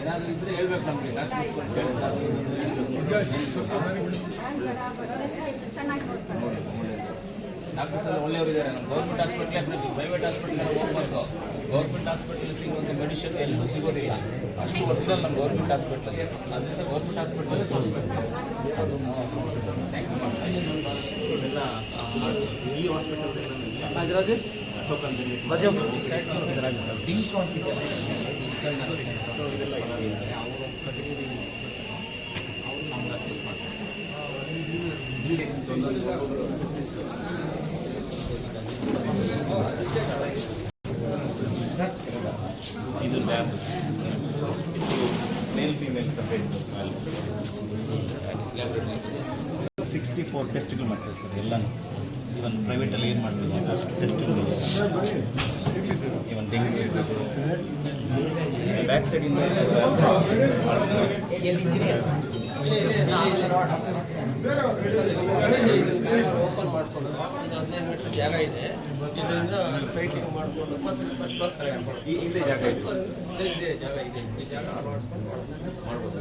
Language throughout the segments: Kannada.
ಏನಾದರೂ ಇದ್ರೆ ಹೇಳ್ಬೇಕು ನಮಗೆ. ಡಾಕ್ಟರ್ಸ್ ಎಲ್ಲ ಒಳ್ಳೆಯವರು ಇದ್ದಾರೆ. ನಮ್ಮ ಗೌರ್ಮೆಂಟ್ ಹಾಸ್ಪಿಟ್ಲೇ ಪ್ರತಿ ಪ್ರೈವೇಟ್ ಹಾಸ್ಪಿಟ್ಲ್ ಹೋಗ್ಬಾರ್ದು. ಗೌರ್ಮೆಂಟ್ ಹಾಸ್ಪಿಟ್ಲಲ್ಲಿ ಸಿಗುವಂಥ ಮೆಡಿಸಿನ್ ಎಲ್ಲೂ ಸಿಗೋದಿಲ್ಲ. ಅಷ್ಟು ಒರಿಜಿನಲ್ ನಮ್ಮ ಗೌರ್ಮೆಂಟ್ ಹಾಸ್ಪಿಟ್ಲಲ್ಲಿ ಅದರಿಂದ ಗೌರ್ಮೆಂಟ್ ಹಾಸ್ಪಿಟಲ್ ತೋರಿಸ್ಬೇಕು. ಅದು ಥ್ಯಾಂಕ್ ಯು ಎಲ್ಲ ಈ ಹಾಸ್ಪಿಟಲ್ ಡಿಂಕ್ ಅಂತಿದೆ ಸೊ ಇದೆಲ್ಲ ಇದೆ ಅವರು ಪ್ರತಿನಿಧಿ ಅವರು ನಮ್ಗೆ ಅಸಿಸ್ಟ್ ಇದು lab male female separate sixty four ಟೆಸ್ಟ್ಗಳು ಮಾಡ್ತಾರೆ ಸರ್ ಎಲ್ಲನೂ. ಇವನ್ ಪ್ರೈವೇಟಲ್ಲಿ ಏನು ಮಾಡ್ತೀವಿ ಅಷ್ಟು ಟೆಸ್ಟ್ಗಳು ಇವನ್ ಡೆಂಗ್ಯೂ ಬ್ಯಾಕ್ ಸೈಡಿಂದ ಓಪನ್ ಮಾಡಿಕೊಂಡು ಒಂದು ಹದಿನೈದು ಮೀಟರ್ ಜಾಗ ಇದೆ. ಇದರಿಂದ ಫೈಟಿಂಗ್ ಮಾಡಿಕೊಂಡು ಮತ್ತೆ ಮತ್ತೆ ಬರ್ತಾರೆ. ಈ ಇಲ್ಲೇ ಜಾಗ ಇದೆ. ಇದೆ ಇದೆ ಜಾಗ ಇದೆ. ಈ ಜಾಗ ಅಳವಡಿಸ್ಕೊಂಡು ಮಾಡ್ಬೋದು.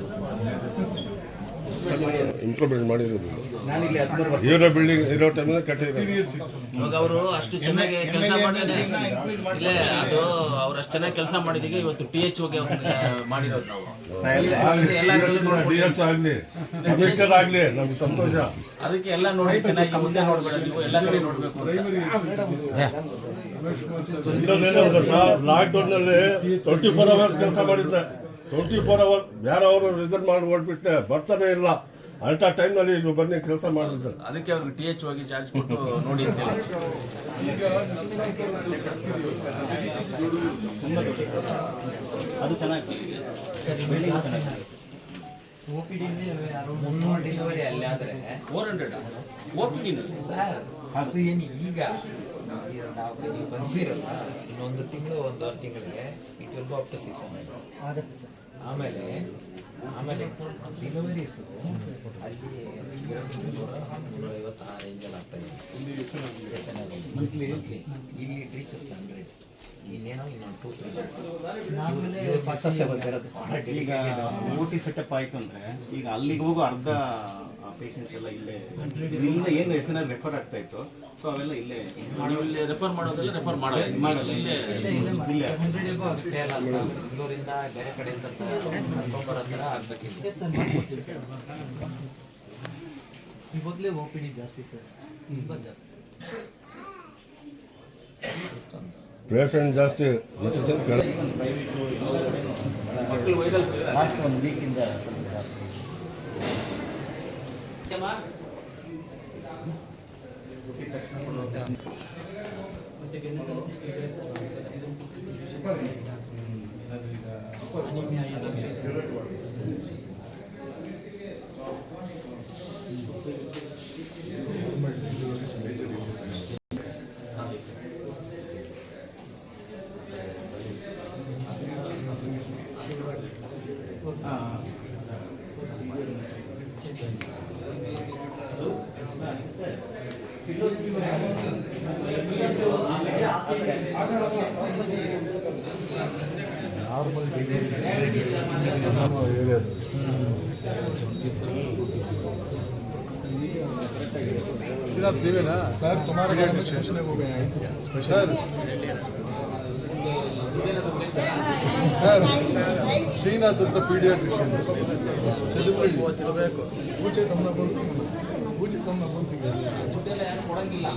ಇಂಪ್ರೂವ್ಮೆಂಟ್ ಮಾಡಿರೋದು. ನಾನಿಲ್ಲಿ ಹದಿಮೂರು ವರ್ಷ. ಇರೋ ಬಿಲ್ಡಿಂಗ್ ಇರೋ ಟೈಮಲ್ಲಿ ಕಟ್ಟಿರೋದು. ಅವರು ಅಷ್ಟು ಚೆನ್ನಾಗಿ ಕೆಲಸ ಮಾಡಿದ್ರೆ ಇಲ್ಲ ಅದು ಅವ್ರು ಅಷ್ಟು ಚೆನ್ನಾಗಿ ಕೆಲಸ ಮಾಡಿದೀಗ ಇವತ್ತು ಪಿ ಎಚ್ ಓಗೆ ಮಾಡಿರೋದು ನಾವು. ಡಿ ಎಚ್ ಆಗಲಿ. ಕಮಿಷನರ್ ಆಗಲಿ ನಮ್ಗೆ ಸಂತೋಷ. ಅದಕ್ಕೆ ಎಲ್ಲ ನೋಡಿ ಚೆನ್ನಾಗಿ ಮುಂದೆ ನೋಡ್ಬೇಡ ನೀವು ಎಲ್ಲ ಕಡೆ ನೋಡ್ಬೇಕು ಲಾಕ್ಡೌನ್ನಲ್ಲಿ ಟ್ವೆಂಟಿ ಫೋರ್ ಅವರ್ಸ್ ಕೆಲಸ ಮಾಡಿದ್ದೆ. ಟ್ವೆಂಟಿ ಫೋರ್ ಅವರ್ ಬೇರೆ ಅವರು ರಿಸರ್ವ್ ಮಾಡಿ ಓಡ್ಬಿಟ್ಟೆ ಬರ್ತಾನೆ ಇಲ್ಲ. ಅಂಥ ಟೈಮ್ನಲ್ಲಿ ಇಲ್ಲಿ ಬನ್ನಿ ಕೆಲಸ ಮಾಡಿದ್ರು. ಅದಕ್ಕೆ ಅವ್ರಿಗೆ ಟಿ ಎಚ್ ಹೋಗಿ ಚಾರ್ಜ್ ಕೊಟ್ಟು ನೋಡಿ ಅಂತ ಹೇಳಿ. ಅದು ಚೆನ್ನಾಗಿ ಮುನ್ನೂರು ಡೆಲಿವರಿ ಅಲ್ಲಿ ಆದ್ರೆ ಫೋರ್ ಹಂಡ್ರೆಡ್ ಓ ಪಿ ಡಿನಲ್ಲಿ ಸರ್ ಅದು ಏನು ಈಗ ನಾವು ಬಂದಿರಲ್ಲ ಇನ್ನೊಂದು ತಿಂಗಳು ಒಂದಾರು ತಿಂಗಳಿಗೆ it will go up to six hundred ಆಮೇಲೆ ಆಮೇಲೆ ಡಿಲಿವರೀಸ್ ಅಲ್ಲಿ ಐವತ್ತು ಆ ರೇಂಜಲ್ಲಿ ಆಗ್ತಾ ಇದೆ ಇಲ್ಲಿ ರೀಚಸ್ ಹಂಡ್ರೆಡ್ ಇನ್ನೇನೋ ಇನ್ನೊಂದು ಟೂ ತ್ರೀ ಈಗ ಓ ಟಿ ಸೆಟಪ್ ಆಯಿತು ಅಂದ್ರೆ ಈಗ ಅಲ್ಲಿಗೆ ಹೋಗೋ ಅರ್ಧ ಪೇಷಂಟ್ಸ್ ಎಲ್ಲ ಇಲ್ಲೇ ಇಲ್ಲಿಂದ ಏನು ಎಸ್ ರೆಫರ್ ಆಗ್ತಾ ಇತ್ತು? ಸೊ ಅವೆಲ್ಲ ಇಲ್ಲೇ ಇಲ್ಲಿ ರೆಫರ್ ಮಾಡೋದಲ್ಲ ರೆಫರ್ ಮಾಡಲ್ಲ. ಮಾಡಲ್ಲ. ಇಲ್ಲೇ ಇಲ್ಲೇ ಬೆಂಗಳೂರಿಂದ ಬೇರೆ ಕಡೆಯಿಂದ ಕರ್ಕೊಂಬರೋ ಥರ ಆಗ್ಬೇಕಿಲ್ಲ ಪಿ ಡಿ ಜಾಸ್ತಿ ಸರ್ ತುಂಬ ಜಾಸ್ತಿ ಪೇಷಂಟ್ ಜಾಸ್ತಿ ಮತ್ತೆ ಜನ ಕಡಿಮೆ. ಮಕ್ಕಳು ವೈರಲ್ ಲಾಸ್ಟ್ ಒಂದು ವೀಕಿಂದ ಜಾಸ್ತಿ सर तुम्हारे बारे में सोचने को गए हैं सर ಸರ್ ಶ್ರೀನಾಥ್ ಅಂತ ಪೀಡಿಯಾಟ್ರಿಷಿಯನ್ ಚದುರ್ಪಳ್ಳಿ ಪೂಜೆ ತಮ್ಮ ಬಂದು ಪೂಜೆ ತಮ್ಮ ಬಂದು ದುಡ್ಡೆಲ್ಲ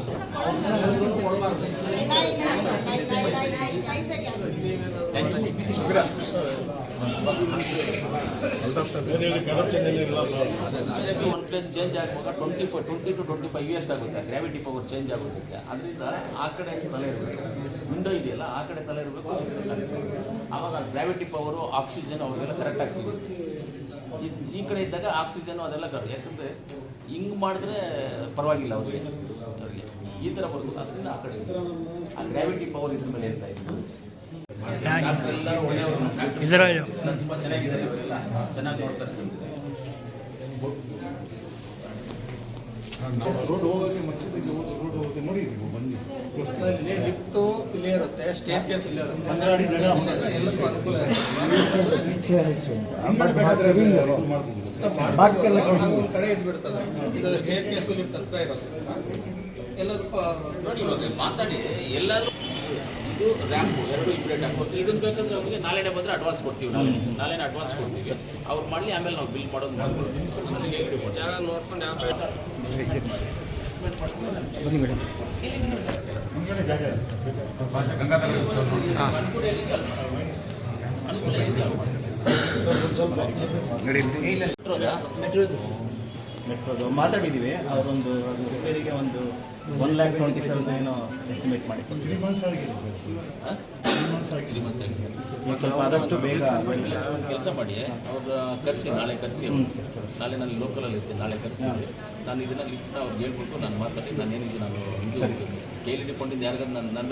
ಒನ್ ಪ್ಲೇಸ್ ಚೇಂಜ್ ಆಗುವಾಗ twenty four twenty twenty five years ಆಗುತ್ತೆ. ಗ್ರಾವಿಟಿ ಪವರ್ ಚೇಂಜ್ ಆಗುತ್ತೆ. ಅದರಿಂದ ಆ ಕಡೆ ತಲೆ ಇರಬೇಕು. ವಿಂಡೋ ಇದೆಯಲ್ಲ, ಆ ಕಡೆ ತಲೆ ಇರಬೇಕು ಆವಾಗ ಗ್ರಾವಿಟಿ ಪವರು ಆಕ್ಸಿಜನ್ ಅವಾಗೆಲ್ಲ ಕರೆಕ್ಟಾಗಿ ಸಿಗುತ್ತೆ. ಈ- ಕಡೆ ಇದ್ದಾಗ ಆಕ್ಸಿಜನ್ ಅದೆಲ್ಲ ಯಾಕಂದ್ರೆ ಹಿಂಗ್ ಮಾಡಿದ್ರೆ ಪರವಾಗಿಲ್ಲ ಅವ್ರಿಗೆ. ಈ ಥರ ಬರ್ತದೆ ಅದರಿಂದ ಆ ಕಡೆ ಆ ಗ್ರಾವಿಟಿ ಪವರ್ ಇದ್ರ ಮೇಲೆ ಇರ್ತಾ ಇತ್ತು ತುಂಬ ಚೆನ್ನಾಗಿದ್ದಾರೆ ಇವರೆಲ್ಲ ಚೆನ್ನಾಗಿ ನೋಡ್ತಾರೆ. ರೋಡ್ ಹೋಗೋಕ್ಕೆ ಮತ್ತೆ ರೋಡ್ ಹೋಗೋಕೆ ನೋಡಿ ನೀವು ಬನ್ನಿ. ಇಲ್ಲಿ ಲಿಫ್ಟು ಇಲ್ಲೇ ಇರುತ್ತೆ ಸ್ಟೇರ್ ಕೇಸ್ ಇಲ್ಲೇ ಇರುತ್ತೆ. ಎಲ್ಲಕ್ಕೂ ಅನುಕೂಲ ಇರುತ್ತೆ ಕಡೆ ಇದ್ಬಿಡ್ತದೆ ಇದು. ಸ್ಟೇಟ್ ಕೇಸು ಲಿಫ್ಟ್ ಹತ್ರ ಇರುತ್ತೆ ಎಲ್ಲದೂ ಪ- ನೋಡಿ ಇವಾಗ ಮಾತಾಡಿ ಎಲ್ಲರೂ ಇದು ರ್ಯಾಂಪು ಎರಡು ಇಮಿಡಿಯೇಟ್ ಹಾಕ್ಬೇಕು ಇದನ್ನ ಬೇಕಂದ್ರೆ ಅವ್ರಿಗೆ ನಾಳೆನೇ ಬಂದ್ರೆ ಅಡ್ವಾನ್ಸ್ ಕೊಡ್ತೀವಿ ನಾಳೆ ನಾಳೆನೇ ಅಡ್ವಾನ್ಸ್ ಕೊಡ್ತೀವಿ. ಅವ್ರು ಮಾಡಲಿ ಆಮೇಲೆ ನಾವು ಬಿಲ್ ಮಾಡೋದು ಮಾಡ್ಕೊಡ್ತೀವಿ ನೋಡ್ಕೊಂಡು ಯಾವ ಕಡೆ ಮೆಟ್ರೋದು. ಮಾತಾಡಿದ್ದೀವಿ ಅವರೊಂದು ರಿಪೇರಿಗೆ ಒಂದು ಒನ್ ಲ್ಯಾಕ್ ಟ್ವೆಂಟಿ ಸೆವೆನ್ ಏನೋ ಎಸ್ಟಿಮೇಟ್ ಮಾಡಿ ಈಗ ಸ್ವಲ್ಪ ಆದಷ್ಟು ಬೇಗ ಕೆಲಸ ಮಾಡಿ ಅವ್ರ ಕರೆಸಿ ನಾಳೆ ಕರೆಸಿ ನಾಳೆ ನಾನು ಲೋಕಲಲ್ಲಿ ಇರ್ತೀನಿ ನಾಳೆ ಕರೆಸಿ ನಾನು ಇದನ್ನ ಇಟ್ಟು ಅವ್ರಿಗೆ ಹೇಳ್ಬಿಟ್ಟು ನಾನು ಮಾತಾಡಿ ನಾನು ಏನಿದೆ ನಾನು ಕೆ ಎಲ್ ಡಿ ಫಂಡಿಂದ ಯಾರಿಗಾದ್ರು ನಾನು ನನ್ನ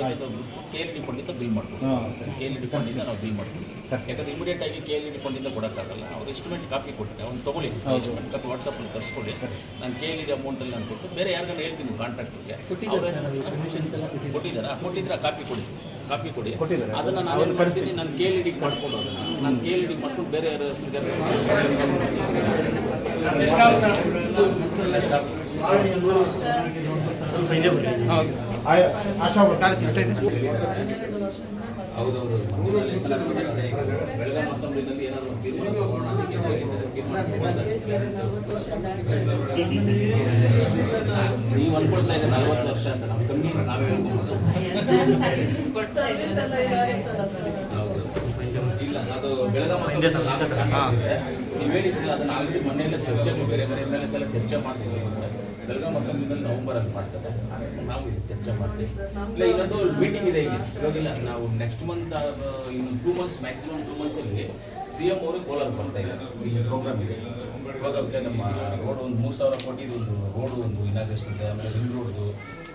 ಕೆ ಎಲ್ ಡಿ ಫಂಡಿಂದ ಬಿಲ್ ಮಾಡ್ಕೊಡ್ತೀವಿ ಕೆ ಎಲ್ ಡಿ ಫಂಡಿಂದ ನಾವು ಬಿಲ್ ಮಾಡ್ತೀವಿ ಯಾಕಂದ್ರೆ ಇಮಿಡಿಯೇಟ್ ಆಗಿ ಕೆ ಎಲ್ ಡಿ ಫಂಡಿಂದ ಕೊಡೋಕ್ಕಾಗಲ್ಲ. ಅವ್ರು ಎಸ್ಟಿಮೇಟ್ ಕಾಪಿ ಕೊಟ್ಟೆ ಅವ್ನು ತೊಗೊಳ್ಳಿ. ಎಸ್ಟಿಮೇಟ್ ಕಾಪಿ ವಾಟ್ಸಪ್ಪಲ್ಲಿ ತರಿಸ್ಕೊಳ್ಳಿ ನಾನು ಕೆ ಎಲ್ ಡಿ ಅಮೌಂಟಲ್ಲಿ ನಾನು ಕೊಟ್ಟು ಬೇರೆ ಯಾರಿಗಾನ ಹೇಳ್ತೀನಿ ಕಾಂಟ್ರಾಕ್ಟ್ಗೆ ಕೊಟ್ಟಿದ್ದಾರಾ ಕೊಟ್ಟಿದ್ರೆ ಕಾಪಿ ಕೊಡಿ. ಕಾಪಿ ಕೊಡಿ. ಅದನ್ನ ನಾನು ಅವ್ರು ಏನು ನಾನು ಕೆ ಎಲ್ ಡಿ ಮಾಡ್ಕೊಂಡು ಅದನ್ನ ನಾನು ಕೆ ಡಿ ಮಾಡ್ಕೊಂಡು ಬೇರೆ ಯಾರು ಹೌದೌದು ಬೆಳಗಾವಿ ಅಸೆಂಬ್ಲಿನಲ್ಲಿ ಏನಾದ್ರು ನೀವು ಅನ್ಕೊಳ್ತಾ ಇದ್ದೀರಿ ನಲ್ವತ್ತು ವರ್ಷ ಅಂತ ನಮ್ಮ ಕಮ್ಮಿ ನಾವೇ ಹೇಳ್ಬೋದು ಅದು ಬೆಳೆದ ಇದೆ. ನೀವು ಹೇಳಿದ್ರಲ್ಲ ಅದನ್ನ ಆಲ್ರೆಡಿ ಮೊನ್ನೆಲ್ಲ ಚರ್ಚೆ ಬೇರೆ ಬೇರೆ ಮೇಲೆ ಎಲ್ಲ ಚರ್ಚೆ ಮಾಡ್ತೀವಿ ಬೆಳಗಾಂ ಅಸೆಂಬ್ಲಿನಲ್ಲಿ ನವೆಂಬರ್ ಅಲ್ಲಿ ಮಾಡ್ತಾರೆ. ನಾವು ಚರ್ಚೆ ಮಾಡ್ತೀವಿ. ಇಲ್ಲ ಇನ್ನೊಂದು ಮೀಟಿಂಗ್ ಇದೆ ಇಲ್ಲಿ. ಇವಾಗಿಲ್ಲ ನಾವು ನೆಕ್ಸ್ಟ್ ಮಂತ್ ಇನ್ನು two months maximum two months ಅಲ್ಲಿ ಸಿ ಎಂ ಅವರು ಕೋಲಾರ ಬರ್ತಾ ಇದ್ದಾರೆ ಈ ಪ್ರೋಗ್ರಾಮ್ ಇದೆ. ಇವಾಗ ನಮ್ಮ ರೋಡ್ ಒಂದು ಮೂರು ಸಾವಿರ ಕೋಟಿದು ಒಂದು ರೋಡ್ ಒಂದು ಇನಾಗ್ರೇಷನ್ ಇದೆ ಆಮೇಲೆ ರಿಂಗ್ ರೋಡ್ದು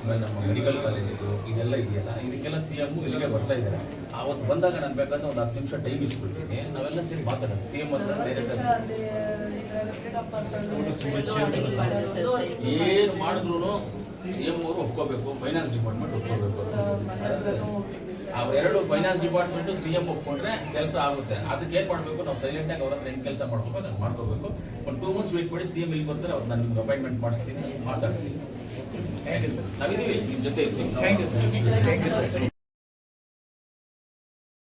ಆಮೇಲೆ ನಮ್ಮ ಮೆಡಿಕಲ್ ಕಾಲೇಜ್ ಇದು ಇದೆಲ್ಲ ಇದೆಯಲ್ಲ ಇದಕ್ಕೆಲ್ಲ ಸಿ ಎಂ ಇಲ್ಲಿಗೆ ಬರ್ತಾ ಇದ್ದಾರೆ ಅವತ್ತು ಬಂದಾಗ ನಾನು ಬೇಕಾದ್ರೆ ಒಂದು ಹತ್ತು ನಿಮಿಷ ಟೈಮ್ ಇಸ್ಬಿಡ್ತೀನಿ ನಾವೆಲ್ಲ ಸೇರಿ ಮಾತಾಡೋಣ ಸಿ ಎಂ ಹತ್ರ ಡೈರೆಕ್ಟ್ ಏನು ಮಾಡಿದ್ರು ಸಿ ಎಂ ಅವರು ಒಪ್ಕೋಬೇಕು ಫೈನಾನ್ಸ್ ಡಿಪಾರ್ಟ್ಮೆಂಟ್ ಒಪ್ಕೋಬೇಕು ಅವರೆರಡು ಫೈನಾನ್ಸ್ ಡಿಪಾರ್ಟ್ಮೆಂಟ್ ಸಿ ಎಂ ಒಪ್ಕೊಂಡ್ರೆ ಕೆಲಸ ಆಗುತ್ತೆ ಅದಕ್ಕೆ ಏನು ಮಾಡಬೇಕು ನಾವು ಸೈಲೆಂಟ್ ಆಗಿ ಅವ್ರ ಹತ್ರ ಏನು ಕೆಲಸ ಮಾಡ್ಕೋಬೇಕು ನಾನು ಮಾಡ್ಕೋಬೇಕು ಒಂದು ಟೂ ಮಂತ್ಸ್ ವೇಟ್ ಮಾಡಿ ಸಿ ಎಂ ಇಲ್ಲಿ ಬರ್ತಾರೆ ಅವ್ರು ನಾನು ನಿಮ್ಗೆ ಅಪಾಯಿಂಟ್ಮೆಂಟ್ ಮಾಡಿಸ್ತೀನಿ ಮಾತಾಡಿಸ್ತೀನಿ ನಾವಿದ್ದೀವಿ ನಿಮ್ಮ ಜೊತೆ ಇರ್ತೀವಿ.